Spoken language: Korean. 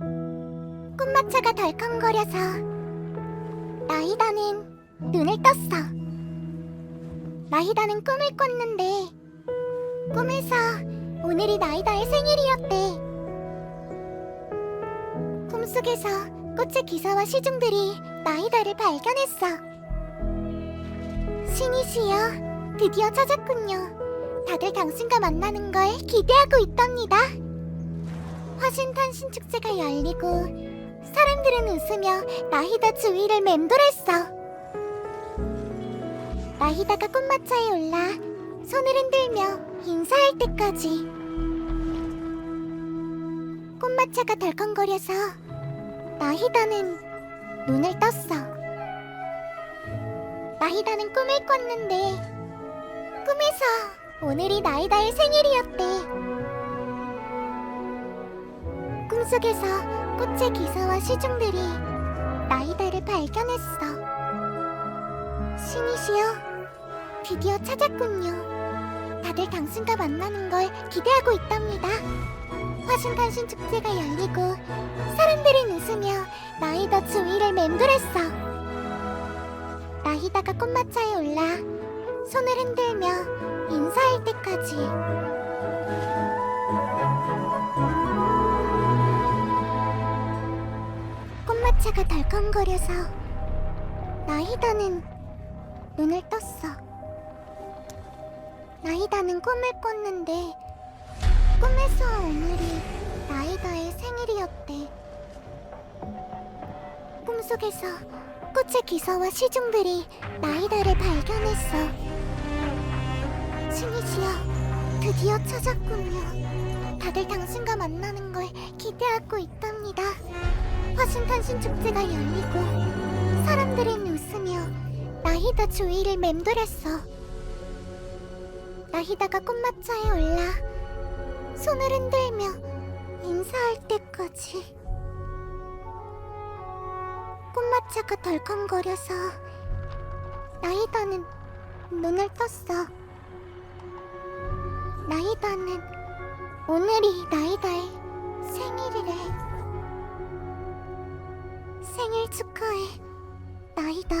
꽃마차가 덜컹거려서 나이다는 눈을 떴어. 나이다는 꿈을 꿨는데 꿈에서 오늘이 나이다의 생일이었대. 꿈속에서 꽃의 기사와 시중들이 나이다를 발견했어. 신이시여, 드디어 찾았군요. 다들 당신과 만나는 걸 기대하고 있답니다. 화신탄신 축제가 열리고 사람들은 웃으며 나히다 주위를 맴돌았어. 나히다가 꽃마차에 올라 손을 흔들며 인사할 때까지 꽃마차가 덜컹거려서 나히다는 눈을 떴어. 나히다는 꿈을 꿨는데 꿈에서 오늘이 나이다의 생일이었대. 꿈속에서 꽃의 기사와 시중들이 나이다를 발견했어. 신이시여, 드디어 찾았군요. 다들 당신과 만나는 걸 기대하고 있답니다. 화신탄신 축제가 열리고 사람들은 웃으며 나이다 주위를 맴돌았어. 나이다가 꽃마차에 올라 손을 흔들며 인사할 때까지. 꽃마차가 덜컹거려서 나이다는 눈을 떴어. 나이다는 꿈을 꿨는데 꿈에서 오늘이 나이다의 생일이었대. 꿈속에서 꽃의 기사와 시중들이 나이다를 발견했어. 신이시여, 드디어 찾았군요. 다들 당신과 만나는 걸 기대하고 있답니다. 화신탄신 축제가 열리고 사람들은 웃으며 나히다 주위를 맴돌았어. 나히다가 꽃마차에 올라 손을 흔들며 인사할 때까지 꽃마차가 덜컹거려서 나이다는 눈을 떴어. 나이다는 오늘이 나이다의 생일이래. 생일 축하해, 나이다.